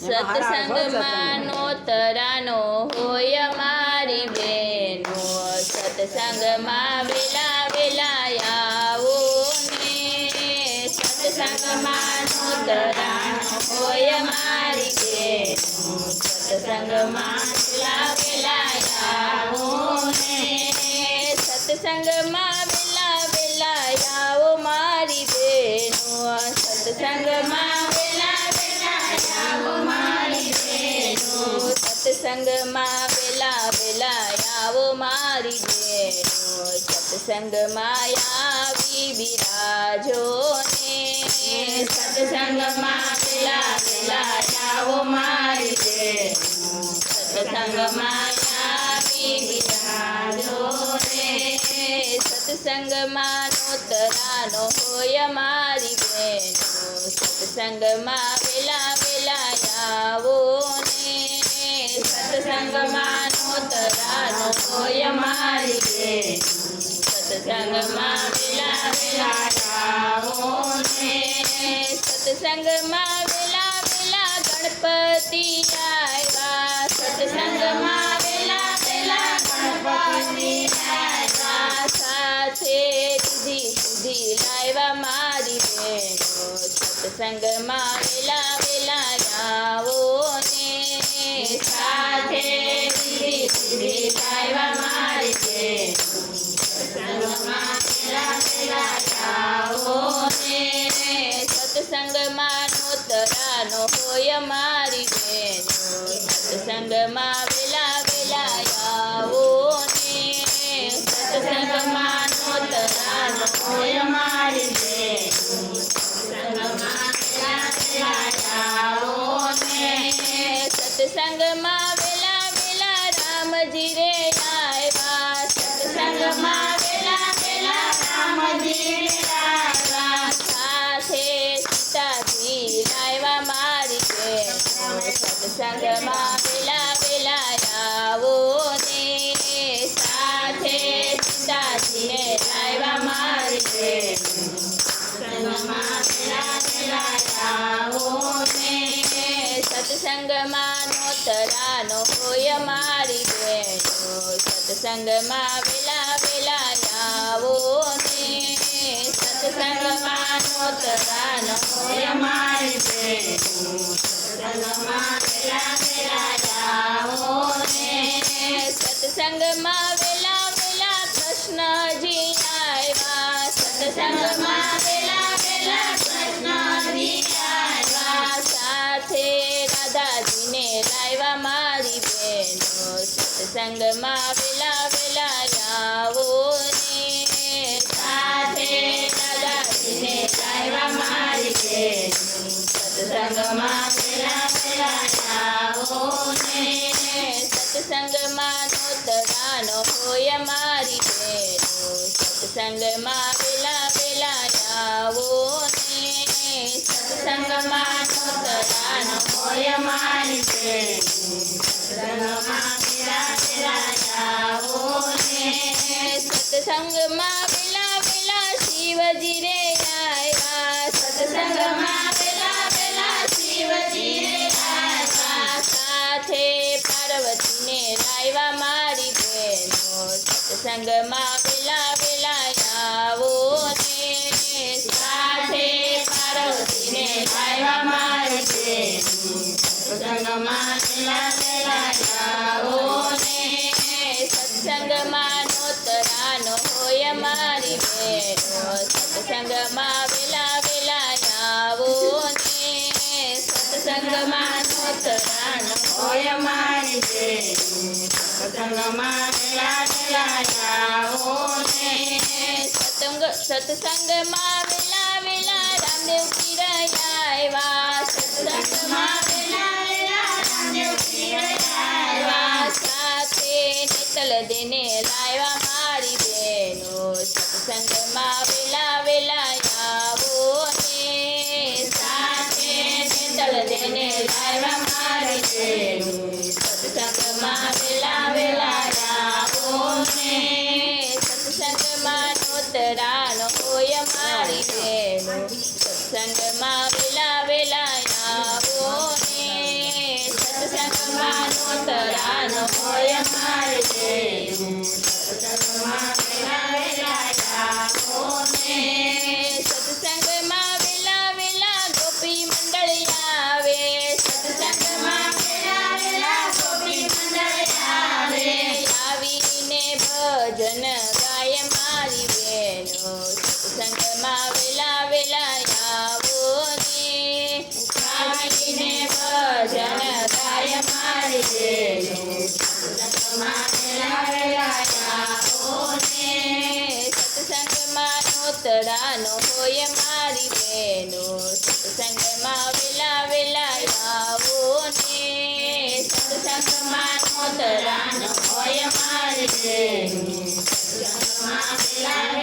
સત્સંગમાં નોતરાનો હોય મારી બેનો સત્સંગમાં વેલા વેલા આવો ને. સત્સંગમાં તરાનો હોય મારી બેનો સત્સંગમાં વેલા વેલા આવો ને સત્સંગમાં મારી બેનો, સત્સંગમાં આવી બિરાજો ને સત્સંગમાં વેલા વેલા આવો મારી બેનો સત્સંગમાં આવી બિરાજો ને સત્સંગમાં નોતરાનો હોય મારી બેનો સત્સંગમાં વેલા વેલા આવો ને સત્સંગમાં નોતરાનો હોય મારી બેનો સત્સંગમાં વેલા વેલા ગણપતિ આવ્યા સત્સંગમાં વેલા વેલા ગણપતિ આવ્યા સાથે રીધી સુધી લાવ્યા મારી બેનો સત્સંગમાં વેલા વેલા આવો સત્સંગમાં નોતરાનો હોય મારી બેનો સત્સંગમાં વેલા વેલા આવો ને. સત્સંગમાં નોતરાનો હોય મારી સત્સંગમાં વેલા વેલા રામજી રે સત્સંગમાં વેલા વેલા આવો ને સાથે સીતાજીને મારી સત્સંગમાં વેલા વેલા આવો સત્સંગમાં નોતરાનો સત્સંગમાં વેલા વેલા આવો ને સત્સંગમાં વેલા કૃષ્ણજી આવ્યા. સત્સંગમાં સાથે રાધાજીને લાવ્યા મારી બેનો સત્સંગમાં વેલા વેલા આવો સાથે રાધાજીને લાવ્યા આવો ને. નોતરાનો હોય મારી બેનો સત્સંગમાં પેલા પેલા આવો ને. સત્સંગમાં નોતરાનો હોય મારી બેનો સત્સંગમાં પેલા પેલા આવો ને સત્સંગમાં વેલા શિવજી રે આવ્યા સત્સંગમાં પાર્વતીને રાયવા મારી બેનો સત્સંગમાં વેલા વેલા આવો ને સાથે પાર્વતીને રાયવા મારી બેનો સત્સંગમાં વેલા વેલા આવો ને સત્સંગમાં નોતરાનો હોય મારી બેનો સત્સંગમાં વેલા વેલા આવો ને સત્સંગમાં નોતરાનો હોય મારી બેનો સત્સંગમાં સત્સંગ સત્સંગમાં વેલા વેલા રામદેવ પીર આવ્યા સાથે નિતલ દેને લાવ્યા મારી બેનો. સત્સંગમાં ને લાવ્યા હોય મારી જેનું સત્સંગમાં વેલા વેલા રાવોને સત્સંગમાં નોતરાનો હોય મારી તડાનો હોય મારી બેનો સત્સંગમાં વેલા વેલા આવો ને. સત્સંગમાં તડાનો હોય મારી બેનો. સત્સંગમાં વેલા